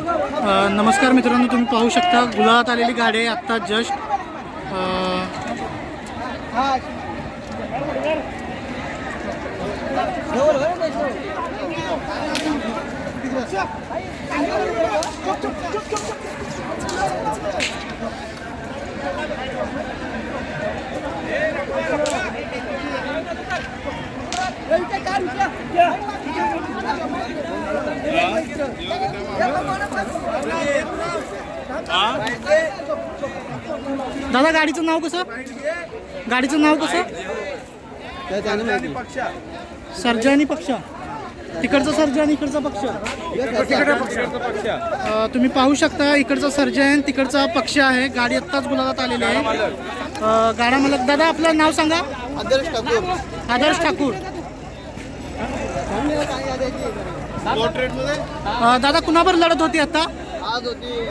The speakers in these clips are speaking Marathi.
नमस्कार मित्रांनो तुम्ही पाहू शकता गुलाबात आलेली गाडी आहे आत्ता जस्ट दादा गाडीचं नाव कसं? गाडीचं नाव कसं? सर्जा आणि पक्ष. तिकडचा सर्जा आणि इकडचा पक्ष. तुम्ही पाहू शकता इकडचा सर्जा आहे तिकडचा पक्ष आहे. गाडी आत्ताच गुलाबात आलेली आहे. गाडा मला दादा आपलं नाव सांगा. आदर्श ठाकूर. आदर्श ठाकूर. दादा कुणावर लढत होती आता? आज होती?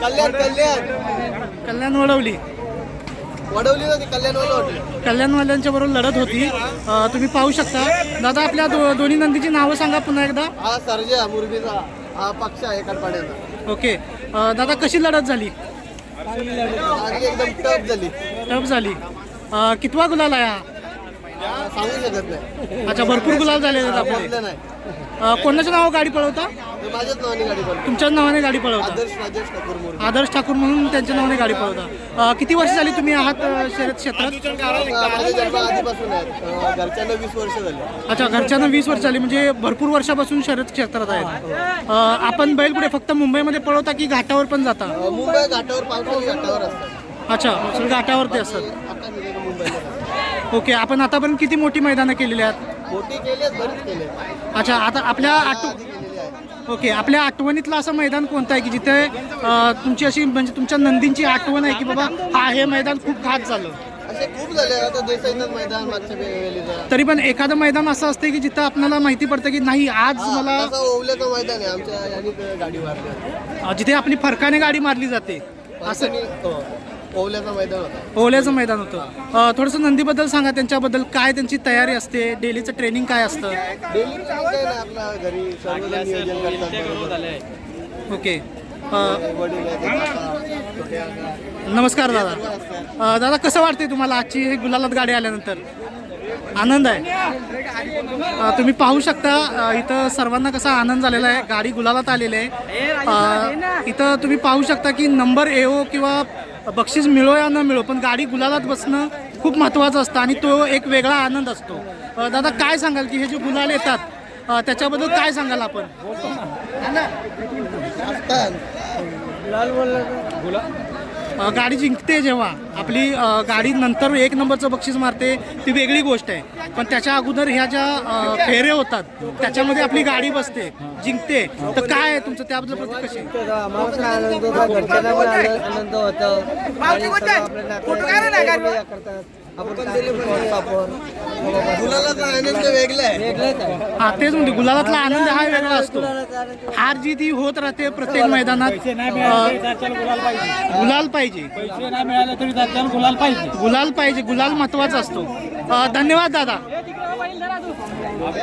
कल्याण कल्याण. कल्याण वडवली. वडवली होती कल्याण होती. कल्याणवाल्यांच्या बरोबर लढत होती. अ, तुम्ही पाहू शकता. दादा आपल्या दो दोन्ही नंदीची नावं सांगा पुन्हा एकदा. हा सर्जा मुरबीचा. हा पक्ष आहे कडपाड्याचा. ओके. अ, दादा कशी लढत झाली? एकदम टफ झाली. टफ झाली. अ, कितवा गुलाल आहे हा? सांगू शकत नाही. अच्छा भरपूर गुलाल झाले आहेत आपले. बोललं नाही. अ, कोणाच्या नावावर गाडी पळवता? माझ्याच नावाने गाडी तुमच्याच नावाने गाडी पळवता? आदर्श राजेश ठाकूर मुरबी आदर्श ठाकूर म्हणून त्यांच्या नावाने गाडी पळवता. अ, किती वर्ष झाली तुम्ही आहात अ, शर्यत क्षेत्रात? माझ्या जन्म आधीपासून आहेत. अं, घरच्यांना वीस वर्ष झाली. अच्छा घरच्यांना वीस वर्ष झाली म्हणजे भरपूर वर्षापासून शर्यत क्षेत्रात आहेत. अ, आपण बैल पुढे फक्त मुंबईमध्ये पळवता की घाटावर पण जाता? अं, मुंबई घाटावर पावसाळी घाटावर असतात. अच्छा घाटावरती असतात. आता ओके आपण आतापर्यंत किती मोठी मैदानं केलेली आहेत? मोठी केली आहेत बरीच केली आहेत. अच्छा आता आपल्या आठव आधी केलेली आहे ओके आपल्या आठवणीतलं असं मैदान कोणतं आहे की जिथे अ, तुमची अशी म्हणजे तुमच्या नंदींची आठवण आहे की बाबा हा हे मैदान खूप खास झालं? असे खूप झाले आता देसाईनाथ मैदान मागच्या वेळेला तरी. पण एखादं मैदान असं असते की जिथं आपल्याला माहिती पडतं की नाही आज मला तसं ओवल्याचं मैदान आहे. आमच्या यांनी ते गाडी मारली अ, जिथे आपली फरकाने गाडी मारली जाते. असं असं ओवल्याचं मैदान होतं. ओल्याचं मैदान होतं. अ, थोडंसं नंदीबद्दल सांगा त्यांच्याबद्दल काय त्यांची तयारी असते? डेलीचं ट्रेनिंग काय असतं? डेली काय ना आपल्या घरी सर्वजण नियोजन करतात बरोबर. ओके. अ, वडील आहेत, काका, छोटे काका. नमस्कार दादा. अ, दादा कसं वाटतंय तुम्हाला आजची ही गुलालात गाडी आल्यानंतर? आनंद आहे. अ, तुम्ही पाहू शकता अ, इथं सर्वांना कसा आनंद झालेला आहे. गाडी गुलालात आलेली आहे. अ, इथं तुम्ही पाहू शकता की नंबर येवो किंवा बक्षीस मिळो या न मिळो पण गाडी गुलालात बसणं खूप महत्त्वाचं असतं आणि तो एक वेगळा आनंद असतो दादा काय सांगाल की हे जे गुलाल येतात त्याच्याबद्दल काय सांगाल आपण असतात. गाडी जिंकते जेव्हा. आपली गाडी नंतर एक नंबरचं बक्षीस मारते ती वेगळी गोष्ट आहे. पण त्याच्या अगोदर ह्या ज्या फेरे होतात त्याच्यामध्ये आपली गाडी बसते जिंकते. तर काय आहे तुमचं? त्याबद्दल प्रति कशी होता आनंद आनंद होतो हे आपण आनंद वेगळा आहे. वेगळंच आहे हा तेच म्हणते गुलालातला आनंद हा वेगळा असतो. हार जी ती होत राहते प्रत्येक मैदानात. अ, गुलाल पाहिजे. पैसे नाही मिळाले तरी त्याच्यावर गुलाल पाहिजे. गुलाल पाहिजे गुलाल महत्त्वाचा असतो. अ, धन्यवाद दादा.